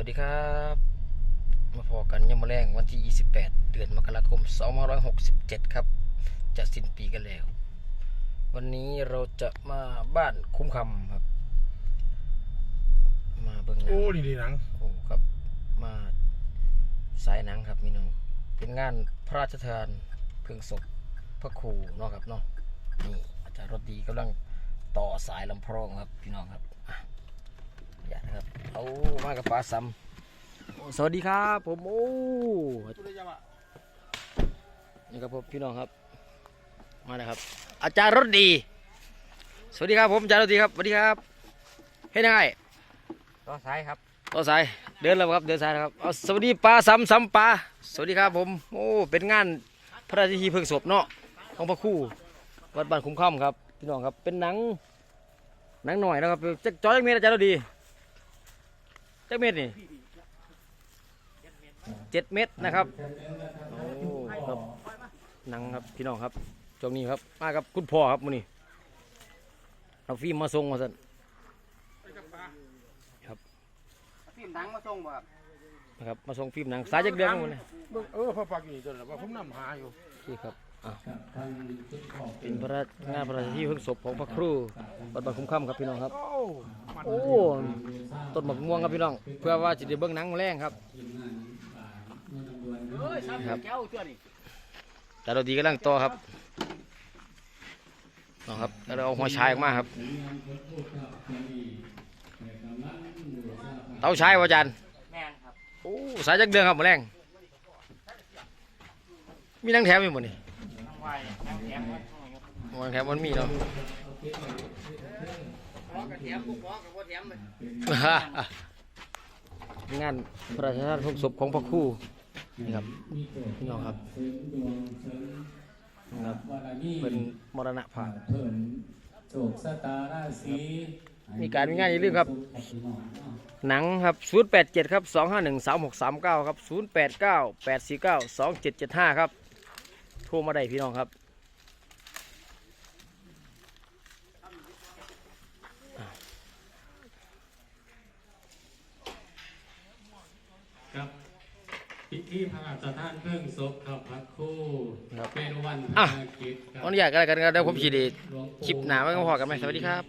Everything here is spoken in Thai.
วัสดีครับ มาพอกันยามมอแรงวันที่ 28 เดือนมกราคม 2567 ครับ จะสิ้นปีกันแล้ว วันนี้เราจะมาบ้านคุ้มคำครับ มาเบิ่งหนังโอ้ดีดีหนังโอ้ครับ มาสายหนังครับพี่น้อง เป็นงานพระราชทานเพลิงศพพระครูเนาะครับเนาะ นี่อาจารย์รถดีกำลังต่อสายลำโพงครับพี่น้องครับอะอย่านะ ครับเอามากับปลาซ้ำโอ้สวัสดีครับผมโอ้นี่ครับผมพี่น้องครับ มาเลยครับ อาจารย์รถดี สวัสดีครับผมอาจารย์รถดีครับสวัสดีครับเฮ้ยนายต่อสายครับต่อสายเดินแล้วครับเดินสายนะครับเอาสวัสดีปลาซ้ำซ้ำปลาสวัสดีครับผมโอ้เป็นงานพระราชพิธีเพลิงศพเนาะของพระครู่วัดบ้านคุ้มค่ำครับพี่น้องครับเป็นหนังหนังหน่อยนะครับจะจอจักเมตรอาจารย์เราดี จักเมตรนี่เจ็ดเมตรนะครับโอ้ครับหนังครับพี่น้องครับตรงนี้ครับมากับคุณพ่อครับมื้อนี้เอาฟิล์มมาส่งมาสั่นฟิล์มหนังมาส่งบ่ครับนะครับมาส่งฟิล์มหนังสายจักเดือนมื้อนี้เบิ่งเออพอปักนี่ตัวละว่าผมนำหาอยู่ที่ครับอะ เป็นพระราชงานพระราชพิธีเพลิงศพของพระครูวัดบางคุ้มค่ำครับพี่น้องครับ โอ้มันโอ้ต้นมะม่วงครับพี่น้อง เพื่อว่าจะได้เบิ่งหนังแรงครับเอ้ยซ้ำครับแก้วตัวนี้แต่เราดีกำลังต่อครับน้องครับแล้วเราเอาหัวชายออกมาครับ เต้าชายวะอาจารย์แม่นครับโอ้สายจักเดือนครับหมอแรงมีหนังแถมอยู่หมดนี่ ทั้งไว้ทั้งแถมครับหนังแถมมันมีเนาะพอกระเทียมกูพอกับบ่เทียมเลยงานพระราชทานเพลิงศพของพระครูนี่ครับพี่น้องครับนะครับเป็นมรณะภาพเพิ่นโศกสตาราศีมีการมีงานอย่าลืมครับ หนังครับ 087 ครับ 251 3639 ครับ 089 849 2775 ครับ โทรมาได้พี่น้องครับครับพิธีพระราชทานเพลิงศพครับพระครู่ครับเป็นวันอะภารกิจครับขออนุญาตกันแล้วกันครับเดี๋ยวผมฉีดหลวงปู่คลิปหนาไว้ก็พอกันไหมสวัสดีครับ